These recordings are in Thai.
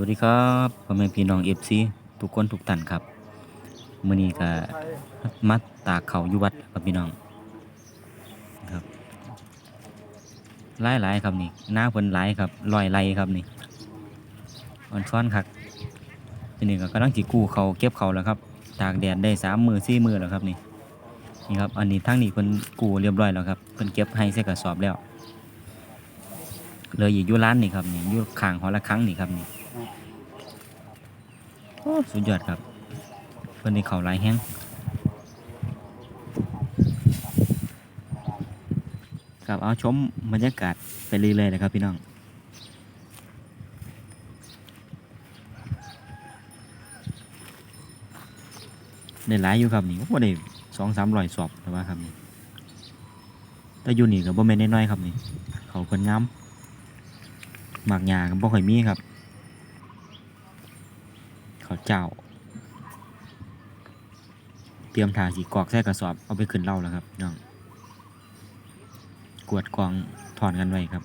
วัสดีครับพ่อแม่พี่น้องเอฟซีทุกคนทุกท่านครับมื้อนี้ก็มาตากเขาอยู่วัดครับพี่น้องครับหลายหลายครับนี่หน้าเพิ่นหลายครับลอยไหลครับนี่อ่อนช้อนคักทีนี้ก็กำลังสิกู้เขาเก็บเขาแล้วครับตากแดดได้สามมือสี่มือแล้วครับนี่นี่ครับอันนี้ทั้งนี้เพิ่นกู้เรียบร้อยแล้วครับเพิ่นเก็บให้ใส่กระสอบแล้วเลยอีกอยู่ร้านนี่ครับนี่อยู่ข้างหอละครั้งนี่ครับนี่ สุดยอดครับเพิ่นเขาลายแฮงครับเอาชมบรรยากาศไปเรื่อยๆเลยครับพี่น้องได้หลายอยู่ครับนี่ก็ได้สองสามร้อยสอบแต่ว่าครับนี่แต่อยู่นี่ก็บ่แม่นน้อยๆครับนี่เขาเพิ่นงามหมากหญ้าก็บ่ค่อยมีครับ ข้าวเจ้า เตรียมถาสีกอกใส่กระสอบเอาไปขึ้นเล่าแล้วครับน้องกวดกองถอนกันไว้ครับ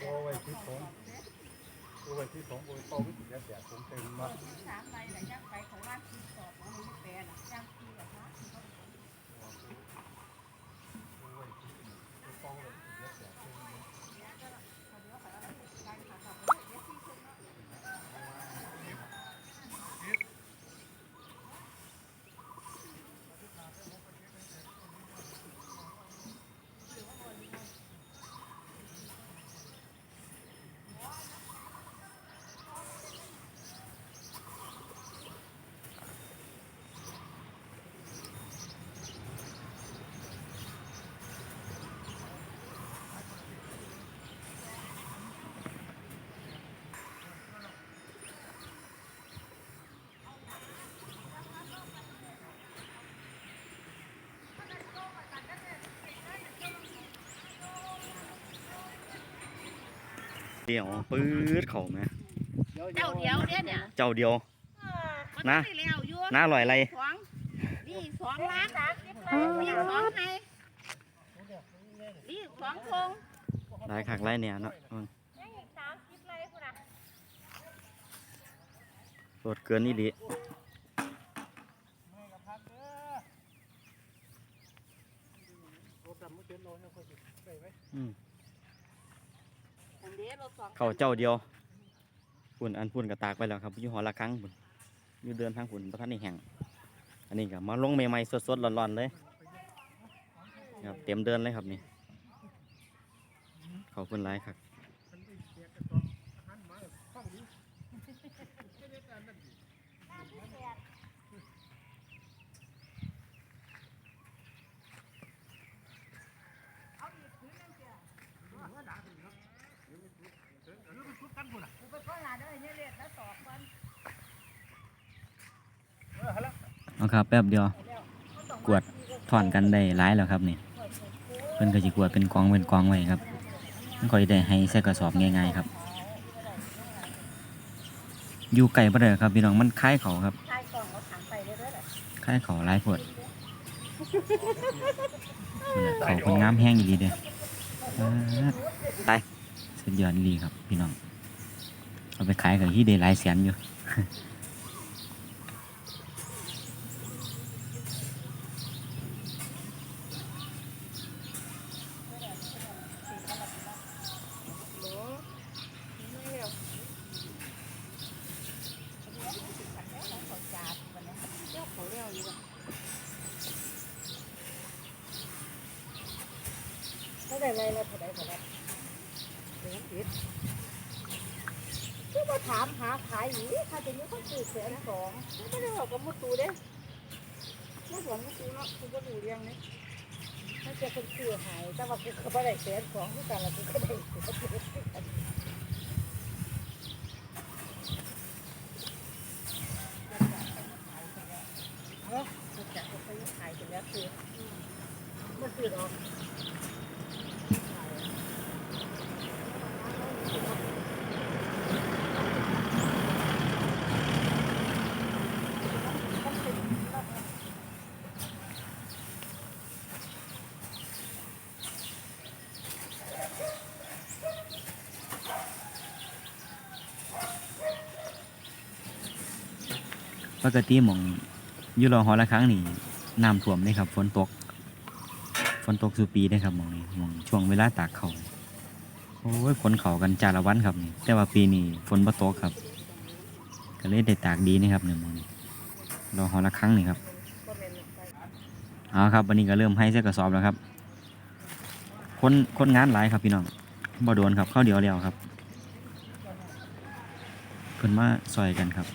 โอ้ยที่ผมโอ้ยที่ผมโอ้ยเป้าวิถีแดดผมเต็มมาก สามใบแต่ยักไปของร้านที่สอบของมันแปลน่ะย่างที่แบบว่า เดี๋ยวปื๊ดเข่าไหมเจ้าเดียวเนี่ยเนี่ยเจ้าเดียว มันนะได้แล้วอยู่หน้าลอยไรสองนี่สองล้านนี่สองให้นี่สองคงหลายคักหลายเนี่ยเนาะอืมสามสิบไรคุณอะโหดเกินนี่ดิโอ้ดำไม่ เจ็ดโลเนี่ยค่อยสิได้ไหมอันเดียวรถสองเข่าเจ้าเดียวปุ่นอันปุ่นกระตากไปแล้วครับอยู่หอละครั้งปุ่นอยู่เดินทางปุ่นประทันนี่แห่งอันนี้ก็มาลงใหม่ๆสดๆร้อนๆเลยครับเต็มเดินเลยครับนี่เขาปุ่นหลายครับ มันไปเสียกระสอบอาหารหมาข้องนี้ไม่ได้การนั่นดิ กูไปก้อนลาด้วยเนี่ยเรียกแล้วสองวัน เออฮะละ เอา ครับแป๊บเดียวกวดถอนกันได้หลายแล้วครับนี่เพิ่นก็สิกวดเป็นกองเป็นกองไว้ครับมันก็สิได้ให้ใส่กระสอบง่ายๆครับ อยู่ไกลบ่ได้ครับพี่น้องมันคล้ายเขาครับทายกล่องเขาถังไปเรื่อยๆแหละคล้ายเขาหลายโพดเขาคนงามแห้งอีหลีเด้อตายสุดยอดอีหลีครับพี่น้องเอาไปขายกับที่ได้หลายแสนอยู่ ได้ไรเลยเท่าไหร่เท่าไหร่เดี๋ยวปิดคือมาถามหาขายอีกถ้าจะมีคนซื้อแสนสองไม่ได้บอกกับมุตูเด้มุตูมุตูเนาะกูก็ดูเรื่องนี้ถ้าจะคนซื้อหายแต่ว่ากูก็ไม่ได้แสนสองที่กันล้วกูก็ได้แสนสองเนาะกูจะเอาไปขายไปแล้วคือมันซื้อหรอก กติหมองอยู่รอหอละครั้งนี่น้ำท่วมเลยครับ ฝนตก ฝนตกสุปีได้ครับหมองนี้หมองช่วงเวลาตากเขาโอ้ยฝนเขากันจาละวันครับนี่แต่ว่าปีนี้ฝนบ่ตกครับ ก็เลยได้ตากดีนะครับเนี่ยหมองนี้รอหอละครั้งนี่ครับเอาครับวันนี้ก็เริ่มให้เส้กระสอบแล้วครับ คนคนงานหลายครับพี่น้องบ่โดนครับเข้าเดียวแล้วครับเพิ่นมาซอยกันครับ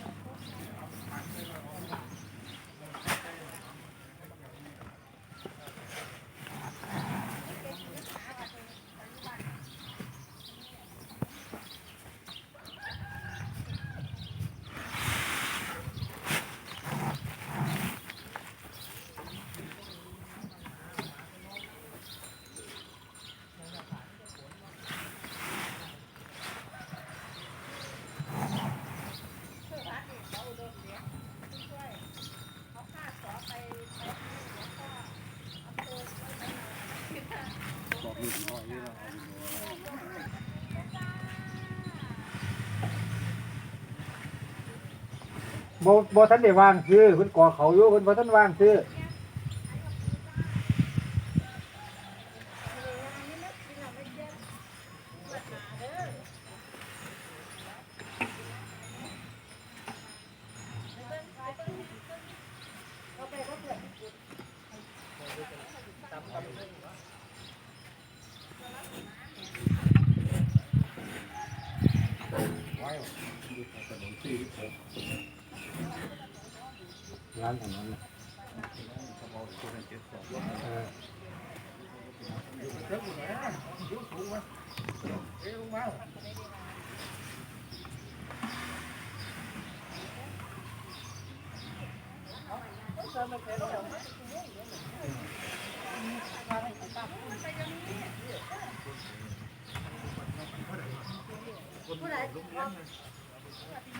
บ่บ่ทันได้วางซื้อเพิ่นก่อเขาอยู่เพิ่นบ่ทันวางซื้อ ร้านถนนน่ะเออคิด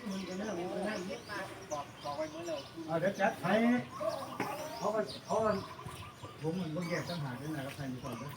เดี๋ยวจัดให้เขาก็เขาผมมันต้องแยกตั้งหากด้วยนะครับใครมีความด้